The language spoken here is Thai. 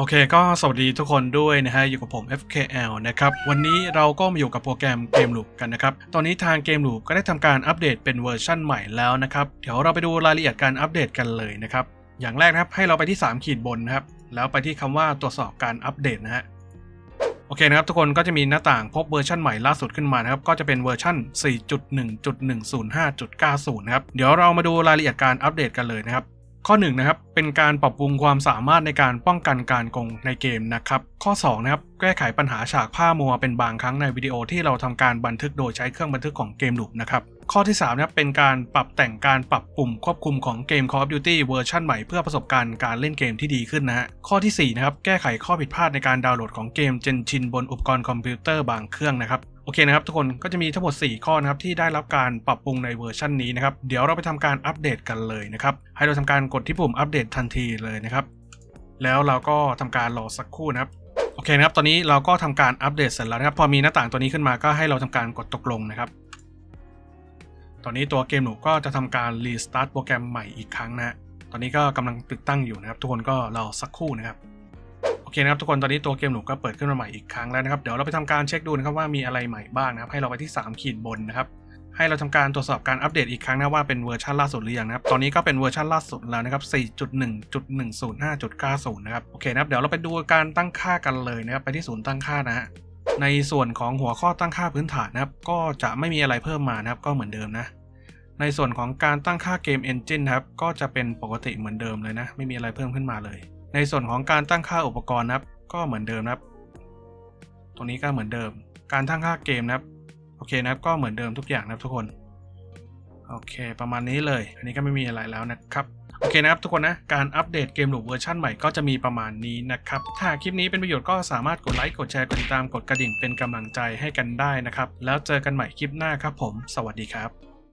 โอเคก็สวัสดีทุกคนด้วยนะฮะอยู่กับผม FKL นะครับวันนี้เราก็มาอยู่กับโปรแกรมเกมลูปกันนะครับตอนนี้ทางเกมลูปก็ได้ทำการอัปเดตเป็นเวอร์ชั่นใหม่แล้วนะครับเดี๋ยวเราไปดูรายละเอียดการอัปเดตกันเลยนะครับอย่างแรกนะครับให้เราไปที่ 3 ขีดบนนะครับแล้วไปที่คำว่าตรวจสอบการอัปเดตนะฮะโอเคนะครับทุกคนก็จะมีหน้าต่างพบเวอร์ชันใหม่ล่าสุดขึ้นมานะครับก็จะเป็นเวอร์ชัน4.1.105.90นะครับเดี๋ยวเรามาดูรายละเอียดการอัปเดตกันเลยนะครับ ข้อ1นนะครับเป็นการปรับปรุงความสามารถในการป้องกันการโกงในเกมนะครับ ข้อ2นะครับแก้ไขปัญหาฉากผ้ามัวเป็นบางครั้งในวิดีโอที่เราทำการบันทึกโดยใช้เครื่องบันทึกของเกมหลูปนะครับข้อที่3นะครับเป็นการปรับแต่งการปรับปุ่มควบคุมของเกม Call of Duty เวอร์ชันใหม่เพื่อประสบการณ์การเล่นเกมที่ดีขึ้นนะฮะข้อที่4นะครับแก้ไขข้อผิดพลาดในการดาวน์โหลดของเกม Genshin บนอุปกรณ์คอมพิวเตอร์บางเครื่องนะครับ โอเคนะครับทุกคนก็จะมีทั้งหมด 4 ข้อนะครับที่ได้รับการปรับปรุงในเวอร์ชันนี้นะครับเดี๋ยวเราไปทำการอัปเดตกันเลยนะครับให้เราทำการกดที่ปุ่มอัปเดตทันทีเลยนะครับแล้วเราก็ทำการรอสักครู่นะครับโอเคนะครับตอนนี้เราก็ทำการอัปเดตเสร็จแล้วนะครับพอมีหน้าต่างตัวนี้ขึ้นมาก็ให้เราทำการกดตกลงนะครับตอนนี้ตัวเกมหนูก็จะทำการรีสตาร์ทโปรแกรมใหม่อีกครั้งนะฮะตอนนี้ก็กำลังติดตั้งอยู่นะครับ ทุกคนก็รอสักครู่นะครับ อเคนะครับทุกคนตอนนี้ตัวเกมหนูก็เปิดขึ้นมาใหม่อีกครั้งแล้วนะครับเดี๋ยวเราไปทำการเช็คดูนะครับว่ามีอะไรใหม่บ้างนะครับให้เราไปที่ 3 ขีดบนนะครับให้เราทำการตรวจสอบการอัปเดตอีกครั้งนะว่าเป็นเวอร์ชันล่าสุดหรือยังนะครับตอนนี้ก็เป็นเวอร์ชันล่าสุดแล้วนะครับ 4.1.105.90 นะครับโอเคนะครับเดี๋ยวเราไปดูการตั้งค่ากันเลยนะครับไปที่ศูนย์ตั้งค่านะฮะในส่วนของหัวข้อตั้งค่าพื้นฐานนะครับก็จะไม่มีอะไรเพิ่มมานะครับก็เหมือนเดิมนะในส่วนของการตั้งค่าเกม Engine นครับก็จะเป็นปกติเหมือนเดิมเลยนะไม่มีอะไรเพิ่มขึ้นมาเลย ในส่วนของการตั้งค่าอุปกรณ์นะครับ ก็เหมือนเดิมนะครับ ตรงนี้ก็เหมือนเดิม การตั้งค่าเกมนะครับ โอเคนะครับ ก็เหมือนเดิมทุกอย่างนะครับทุกคน โอเค ประมาณนี้เลย อันนี้ก็ไม่มีอะไรแล้วนะครับ โอเคนะครับทุกคนนะ การอัปเดตเกมหลูเวอร์ชันใหม่ก็จะมีประมาณนี้นะครับ ถ้าคลิปนี้เป็นประโยชน์ก็สามารถกดไลค์ กดแชร์ กดติดตาม กดกระดิ่งเป็นกำลังใจให้กันได้นะครับ แล้วเจอกันใหม่คลิปหน้าครับผม สวัสดีครับ